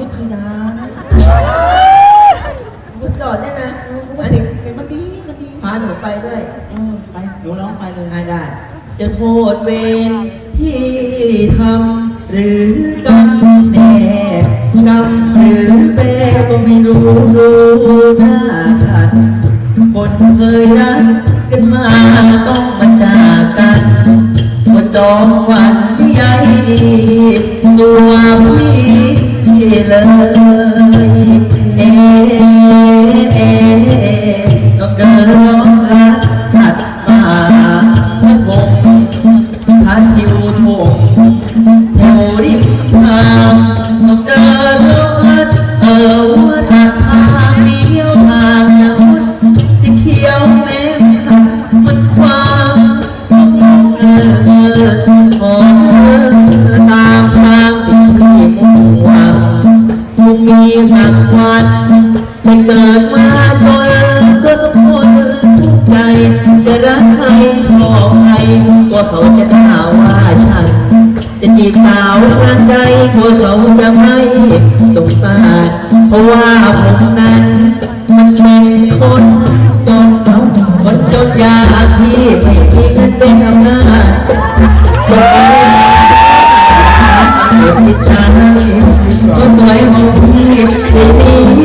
ยุทธยานะสุดยอดเนี่ยนะอันนี้มันดีมันดีพาหนูไปด้วยเออไปหนูร้องไปเลยได้ได้ จะโทษเวรที่ทำหรือกรรมแน่กรรมหรือเปรก็ไม่รู้รู้หน้าขัดคนเคยรักกันมาต้องมาจากกันคนจองวันที่ใหญ่ดีตัวพี่ เลยเอเอต้องเดินร้องรักขัดมาคงทัดอยู่ทงแถวริมทางต้องเดิน มีสักวันไม่เกิดมาจนก็ต้องคนทุกใจ จะรักใครชอบใครก็เขาจะด่าว่าฉันจะจีบสาวทางใดก็เขาจะไม่สงสารเพราะว่าผมนั้น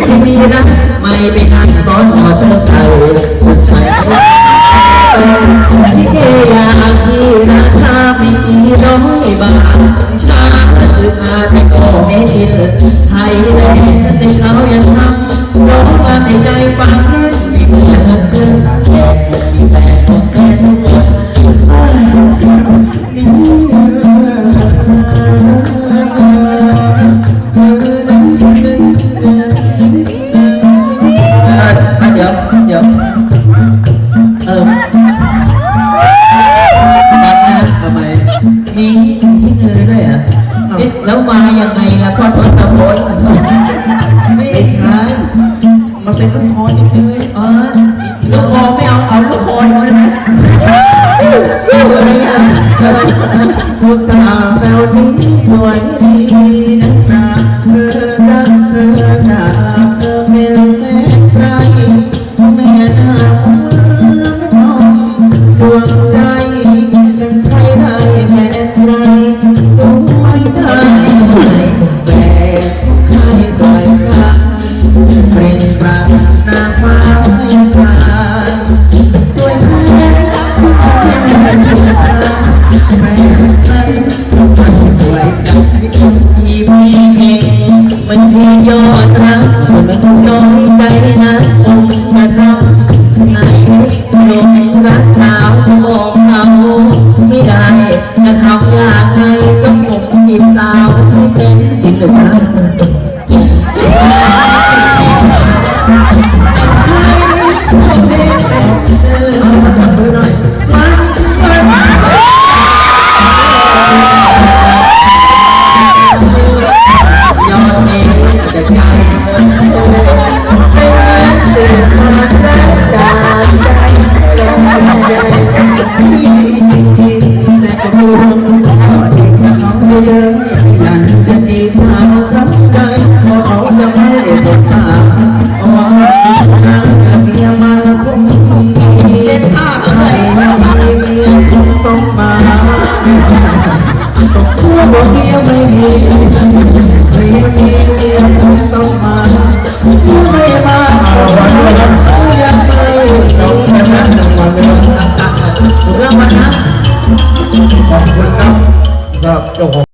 ไม่มีนะ ไม่ไปทันตอนขอเธอใจใจที่แค่อยากที่ราคาไม่มีน้อยบาทชาคืออาแต่ก็ไม่ดินไทยแลนด์แต่เขายังทำร้องมาในใจฟังเล่นไม่เหมือนเดิมแค่ที่แต่ของแค่ทุกคน เดี๋ยวเดี๋ยวเออฟังนะทำไมมีที่เธอด้วยอะเอ๊ะแล้วมายังไงล่ะพ่อทศพลไม่ไม่ใช่มันเป็นลูกคอเฉยเออลูกคอไม่เอาเอาลูกคอได้ไหมอะไรอะๆผู้สาวแววนี้สวยดีนักหนาเธอ มันคือยอดรักมันน้อยใจนะคงจะทำไหนลงรักสาวบอกเขาไม่ได้จะทำอย่างไรก็ผมจีบสาวไม่เป็นจริงหรือเปล่าเอา ไ